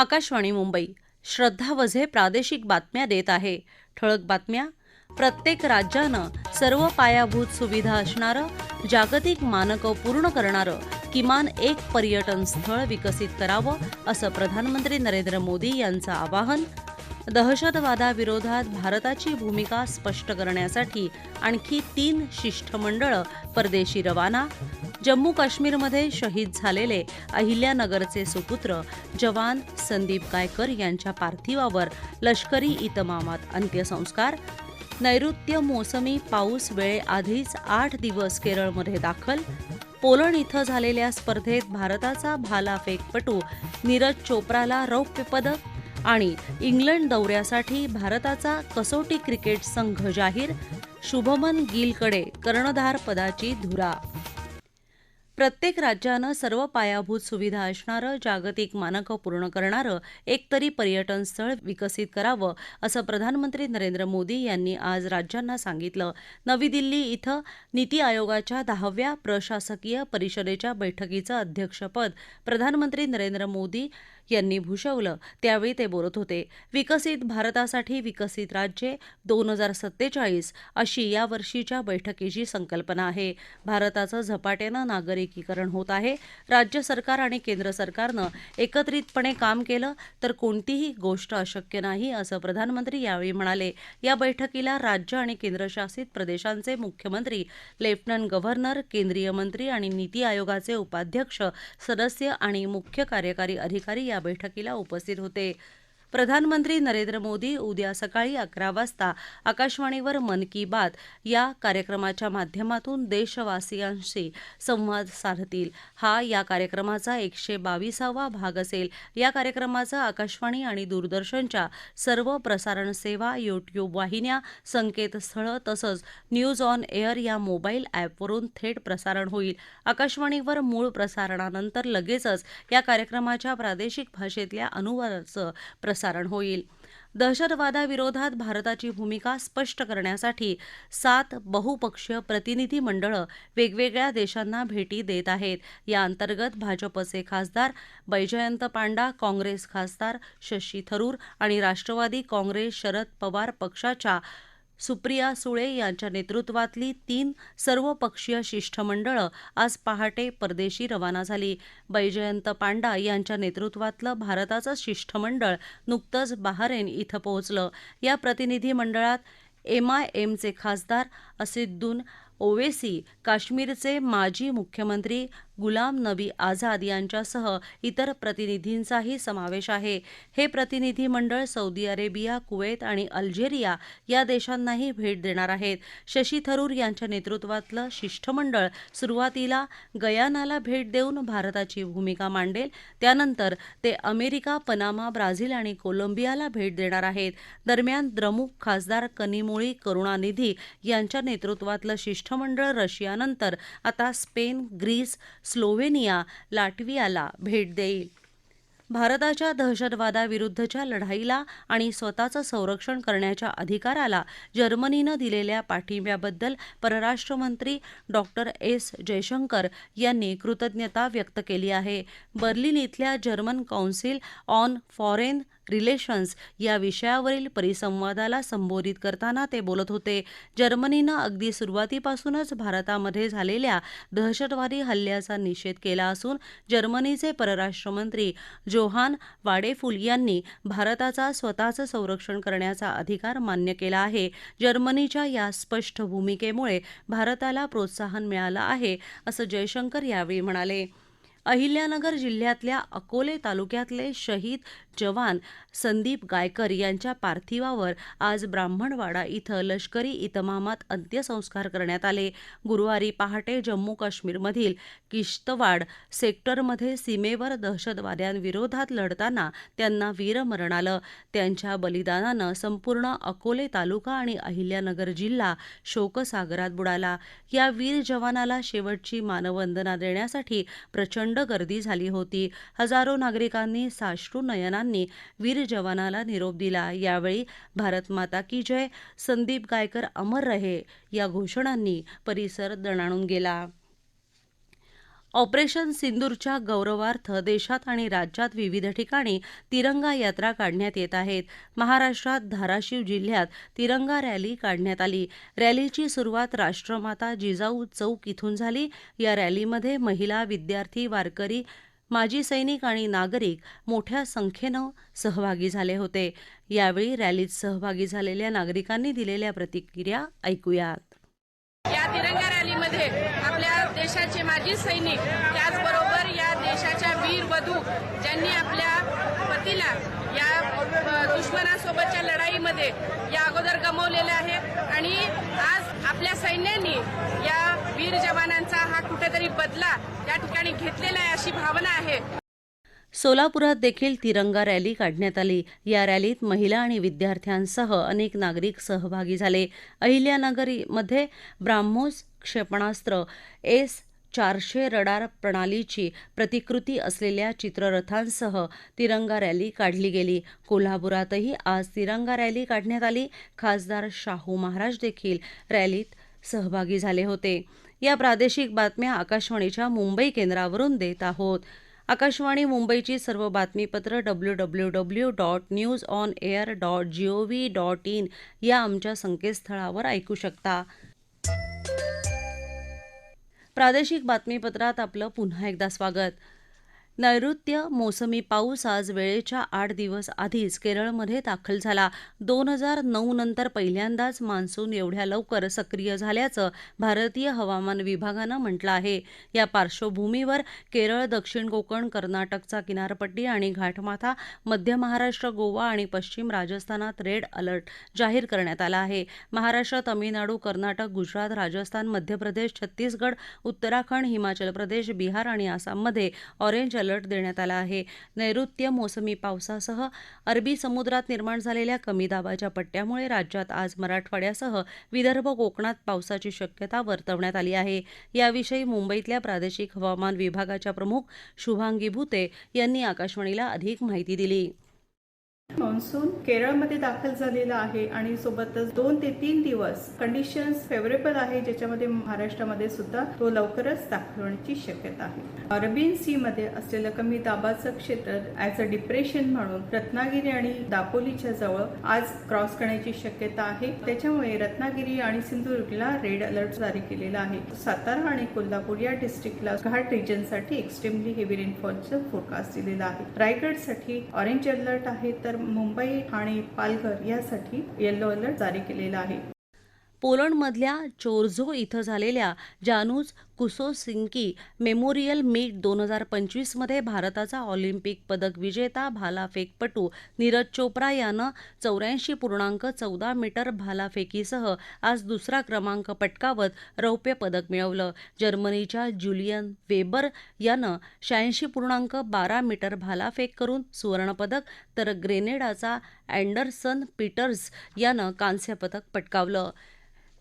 आकाशवाणी मुंबई. श्रद्धा वझे प्रादेशिक बातम्या देत आहे. ठळक बातम्या. प्रत्येक राज्यानं सर्व पायाभूत सुविधा असणारं जागतिक मानकं पूर्ण करणारं किमान एक पर्यटन स्थळ विकसित करावं असं प्रधानमंत्री नरेंद्र मोदी यांचं आवाहन दहशतवादाविरोधात भारताची भूमिका स्पष्ट करण्यासाठी आणखी तीन शिष्टमंडळं परदेशी रवाना जम्मू काश्मीरमध्ये शहीद झालेले अहिल्यानगरचे सुपुत्र जवान संदीप गायकर यांच्या पार्थिवावर लष्करी इतमामात अंत्यसंस्कार नैऋत्य मोसमी पाऊस वेळेआधीच आठ दिवस केरळमध्ये दाखल पोलंड इथं झालेल्या स्पर्धेत भारताचा भालाफेकपटू नीरज चोप्राला रौप्य पदक आणि इंग्लंड दौऱ्यासाठी भारताचा कसोटी क्रिकेट संघ जाहीर शुभमन गिलकडे कर्णधार पदाची धुरा. प्रत्येक राज्यानं सर्व पायाभूत सुविधा असणारं जागतिक मानकं पूर्ण करणारं एकतरी पर्यटन स्थळ विकसित करावं असं प्रधानमंत्री नरेंद्र मोदी यांनी आज राज्यांना सांगितलं. नवी दिल्ली इथं नीती आयोगाच्या दहाव्या प्रशासकीय परिषदेच्या बैठकीचं अध्यक्षपद प्रधानमंत्री नरेंद्र मोदी यांनी भूषवलं. त्यावेळी ते बोलत होते विकसित भारतासाठी विकसित राज्ये दोन हजार सत्तेचाळीस अशी यावर्षीच्या बैठकीची संकल्पना आहे. भारताचं झपाट्यानं नागरिक एकीकरण होत आहे. राज्य सरकार आणि केंद्र सरकारनं एकत्रितपणे काम केलं तर कोणतीही गोष्ट अशक्य नाही असं प्रधानमंत्री यावेळी म्हणाले. या बैठकीला राज्य आणि केंद्रशासित प्रदेशांचे मुख्यमंत्री लेफ्टनंट गव्हर्नर केंद्रीय मंत्री आणि नीती आयोगाचे उपाध्यक्ष सदस्य आणि मुख्य कार्यकारी अधिकारी या बैठकीला उपस्थित होते. प्रधानमंत्री नरेंद्र मोदी उद्या सकाळी अकरा वाजता आकाशवाणीवर मन की बात या कार्यक्रमाच्या माध्यमातून देशवासियांशी संवाद साधतील. हा या कार्यक्रमाचा एकशे बावीसावा भाग असेल. या कार्यक्रमाचं आकाशवाणी आणि दूरदर्शनच्या सर्व प्रसारण सेवा युट्यूब वाहिन्या संकेतस्थळं तसंच न्यूज ऑन एअर या मोबाईल ॲपवरून थेट प्रसारण होईल. आकाशवाणीवर मूळ प्रसारणानंतर लगेचच या कार्यक्रमाच्या प्रादेशिक भाषेतल्या अनुवादाचं प्रसारण होईल. दहशतवादाविरोधात भारताची भूमिका स्पष्ट करण्यासाठी सात बहुपक्षीय प्रतिनिधी मंडळं वेगवेगळ्या देशांना भेटी देत आहेत. या अंतर्गत भाजपचे खासदार बैजयंत पांडा काँग्रेस खासदार शशी थरूर आणि राष्ट्रवादी काँग्रेस शरद पवार पक्षाच्या सुप्रिया सुळे यांच्या नेतृत्वातली तीन सर्वपक्षीय शिष्टमंडळं आज पहाटे परदेशी रवाना झाली. बैजयंत पांडा यांच्या नेतृत्वातलं भारताचं शिष्टमंडळ नुकतंच बहारेन इथं पोहोचलं. या प्रतिनिधी मंडळात एमआयएमचे खासदार असिद्दून ओवेसी काश्मीरचे माजी मुख्यमंत्री गुलाम नबी आझाद यांच्यासह इतर प्रतिनिधींचाही समावेश आहे. हे प्रतिनिधी मंडळ सौदी अरेबिया कुवैत आणि अल्जेरिया या देशांनाही भेट देणार आहेत. शशी थरूर यांच्या नेतृत्वातलं शिष्टमंडळ सुरुवातीला गयानाला भेट देऊन भारताची भूमिका मांडेल. त्यानंतर ते अमेरिका पनामा ब्राझील आणि कोलंबियाला भेट देणार आहेत. दरम्यान द्रमुक खासदार कनिमोळी करुणानिधी यांच्या नेतृत्वातलं शिष्टमंडळ रशियानंतर आता स्पेन ग्रीस स्लोव्हेनिया लाटवियाला भेट देईल. भारताच्या दहशतवादाविरुद्धच्या लढाईला आणि स्वतःचं संरक्षण करण्याच्या अधिकाराला जर्मनीनं दिलेल्या पाठिंब्याबद्दल परराष्ट्रमंत्री डॉक्टर एस. जयशंकर यांनी कृतज्ञता व्यक्त केली आहे. बर्लिन इथल्या German Council on Foreign Relations या विषयावरील परिसंवादाला संबोधित करताना ते बोलत होते. जर्मनीनं अगदी सुरुवातीपासूनच भारतामध्ये झालेल्या दहशतवादी हल्ल्याचा निषेध केला असून जर्मनीचे परराष्ट्रमंत्री जोहान वाडेफुल यांनी भारताचा स्वतःचं संरक्षण करण्याचा अधिकार मान्य केला आहे. जर्मनीच्या या स्पष्ट भूमिकेमुळे भारताला प्रोत्साहन मिळालं आहे असं जयशंकर यावेळी म्हणाले. अहिल्यानगर जिल्ह्यातल्या अकोले तालुक्यातले शहीद जवान संदीप गायकर यांच्या पार्थिवावर आज ब्राह्मणवाडा इथं लष्करी इतमामात अंत्यसंस्कार करण्यात आले. गुरुवारी पहाटे जम्मू काश्मीरमधील किश्तवाड सेक्टरमध्ये सीमेवर दहशतवाद्यांविरोधात लढताना त्यांना वीरमरण आलं. त्यांच्या बलिदानानं संपूर्ण अकोले तालुका आणि अहिल्यानगर जिल्हा शोकसागरात बुडाला. या वीर जवानाला शेवटची मानवंदना देण्यासाठी प्रचंड गर्दी झाली होती. हजारो नागरिकांनी साश्रू नयनांनी वीर जवानाला निरोप दिला. यावेळी भारत माता की जय संदीप गायकर अमर रहे या घोषणांनी परिसर दणाणून गेला. ऑपरेशन सिंदूरच्या गौरवार्थ देशात आणि राज्यात विविध ठिकाणी तिरंगा यात्रा काढण्यात येत आहेत. महाराष्ट्रात धाराशिव जिल्ह्यात तिरंगा रॅली काढण्यात आली. रॅलीची सुरुवात राष्ट्रमाता जिजाऊ चौक इथून झाली. या रॅलीमध्ये महिला विद्यार्थी वारकरी माजी सैनिक आणि नागरिक मोठ्या संख्येनं सहभागी झाले होते. यावेळी रॅलीत सहभागी झालेल्या नागरिकांनी दिलेल्या प्रतिक्रिया ऐकूयात. या तिरंगा रॅलीमध्ये आपल्या देशाचे माजी सैनिक त्याचबरोबर या देशाच्या वीर वधू ज्यांनी आपल्या पतीला या दुश्मनासोबतच्या लढाईमध्ये या अगोदर गमवलेल्या आहे. आणि आज आपल्या सैन्याने या वीर जवानांचा हा कुठेतरी बदला या ठिकाणी घेतलेला आहे अशी भावना आहे. सोलापुरात देखील तिरंगा रॅली काढण्यात आली. या रॅलीत महिला आणि विद्यार्थ्यांसह अनेक नागरिक सहभागी झाले. अहिल्यानगरीमध्ये ब्राह्मोस क्षेपणास्त्र एस चारशे रडार प्रणालीची प्रतिकृती असलेल्या चित्ररथांसह तिरंगा रॅली काढली गेली. कोल्हापुरातही आज तिरंगा रॅली काढण्यात आली. खासदार शाहू महाराज देखील रॅलीत सहभागी झाले होते. या प्रादेशिक बातम्या आकाशवाणीच्या मुंबई केंद्रावरून देत आहोत. आकाशवाणी मुंबईची सर्व बातमीपत्र W W W dot news on air dot G O V dot I N आमच्या संकेतस्थळावर ऐकू शकता. प्रादेशिक बातमीपत्रात आपलं पुन्हा एकदा स्वागत. नैऋत्य मोसमी पाऊस आज वेळेच्या आठ दिवस आधीच केरळमध्ये दाखल झाला. दोन हजार नऊ नंतर पहिल्यांदाच मान्सून एवढ्या लवकर सक्रिय झाल्याचं भारतीय हवामान विभागानं म्हटलं आहे. या पार्श्वभूमीवर केरळ दक्षिण कोकण कर्नाटकचा किनारपट्टी आणि घाटमाथा मध्य महाराष्ट्र गोवा आणि पश्चिम राजस्थानात रेड अलर्ट जाहीर करण्यात आला आहे. महाराष्ट्र तामिळनाडू कर्नाटक गुजरात राजस्थान मध्य प्रदेश छत्तीसगड उत्तराखंड हिमाचल प्रदेश बिहार आणि आसाममध्ये ऑरेंज अलर्ट देण्यात आला आहे. नैऋत्य मोसमी पावसासह अरबी समुद्रात निर्माण झालेल्या कमी दाबाच्या पट्ट्यामुळे राज्यात आज मराठवाड्यासह विदर्भ कोकणात पावसाची शक्यता वर्तवण्यात आली आहे. याविषयी मुंबईतल्या प्रादेशिक हवामान विभागाच्या प्रमुख शुभांगी भुते यांनी आकाशवाणीला अधिक माहिती दिली. मान्सून केरळमध्ये दाखल झालेला आहे आणि सोबतच दोन ते तीन दिवस कंडिशन्स फेवरेबल आहे ज्याच्यामध्ये महाराष्ट्रामध्ये सुद्धा तो लवकरच दाखवण्याची शक्यता आहे. अरबीन सी मध्ये असलेलं कमी दाबाचं क्षेत्र ऍज अ डिप्रेशन म्हणून रत्नागिरी आणि दापोलीच्या जवळ आज क्रॉस करण्याची शक्यता आहे. त्याच्यामुळे रत्नागिरी आणि सिंधुदुर्गला रेड अलर्ट जारी केलेला आहे. सातारा आणि कोल्हापूर या डिस्ट्रिक्टला घाट रिजनसाठी एक्स्ट्रीमली हेवी रेनफॉलचं फोरकास्ट दिलेला आहे. रायगडसाठी ऑरेंज अलर्ट आहे तर मुंबई आणि पालघर यासाठी येलो अलर्ट जारी केलेला आहे. पोलंडमधल्या चोरझो इथं झालेल्या जानूज कुसोसिंकी मेमोरियल मीट दोन हजार पंचवीसमध्ये भारताचा ऑलिम्पिक पदक विजेता भालाफेकपटू नीरज चोप्रा यानं चौऱ्याऐंशी पूर्णांक चौदा मीटर भालाफेकीसह आज दुसरा क्रमांक पटकावत रौप्य पदक मिळवलं. जर्मनीच्या ज्युलियन वेबर यानं शहाऐंशी पूर्णांक बारा मीटर भालाफेक करून सुवर्णपदक तर ग्रेनेडाचा अँडरसन पीटर्स यानं कांस्यपदक पटकावलं.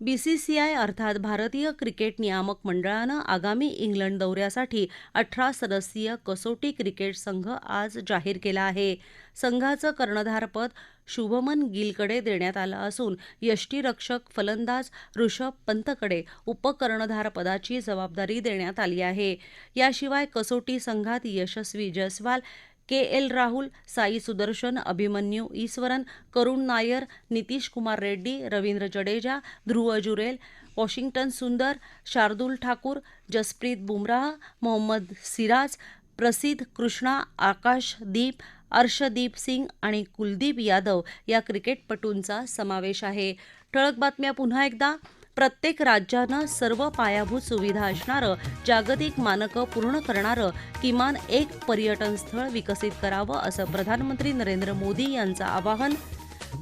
बीसीसीआय अर्थात भारतीय क्रिकेट नियामक मंडळानं आगामी इंग्लंड दौऱ्यासाठी अठरा सदस्यीय कसोटी क्रिकेट संघ आज जाहीर केला आहे. संघाचं कर्णधारपद शुभमन गिलकडे देण्यात आलं असून यष्टीरक्षक फलंदाज ऋषभ पंतकडे उपकर्णधारपदाची जबाबदारी देण्यात आली आहे. याशिवाय कसोटी संघात Yashasvi Jaiswal K L Rahul Sai Sudharsan Abhimanyu Easwaran Karun Nair Nitish Kumar Reddy Ravindra Jadeja Dhruv Jurel Washington Sundar Shardul Thakur Jasprit Bumrah Mohammed Siraj प्रसिद्ध कृष्णा आकाशदीप अर्शदीप सिंग आणि कुलदीप यादव या क्रिकेटपटूंचा समावेश आहे. ठळक बातम्या पुन्हा एकदा. प्रत्येक राज्यानं सर्व पायाभूत सुविधा असणारं जागतिक मानकं पूर्ण करणारं किमान एक पर्यटन स्थळ विकसित करावं असं प्रधानमंत्री नरेंद्र मोदी यांचं आवाहन.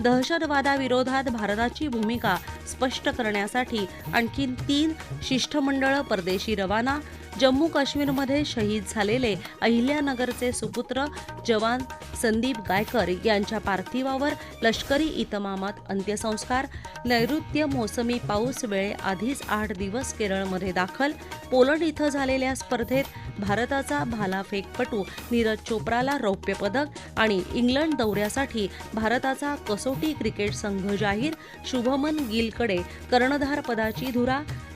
दहशतवादाविरोधात भारताची भूमिका स्पष्ट करण्यासाठी आणखी तीन शिष्टमंडळं परदेशी रवाना जम्मू काश्मीरमध्ये शहीद झालेले अहिल्यानगरचे सुपुत्र जवान संदीप गायकर यांच्या पार्थिवावर लष्करी इतमामात अंत्यसंस्कार नैऋत्य मोसमी पाऊस वेळेआधीच आठ दिवस केरळमध्ये दाखल पोलंड इथं झालेल्या स्पर्धेत भारताचा भालाफेकपटू नीरज चोप्राला रौप्य पदक आणि इंग्लंड दौऱ्यासाठी भारताचा कसोटी क्रिकेट संघ जाहीर शुभमन गिलकडे कर्णधार पदाची धुरा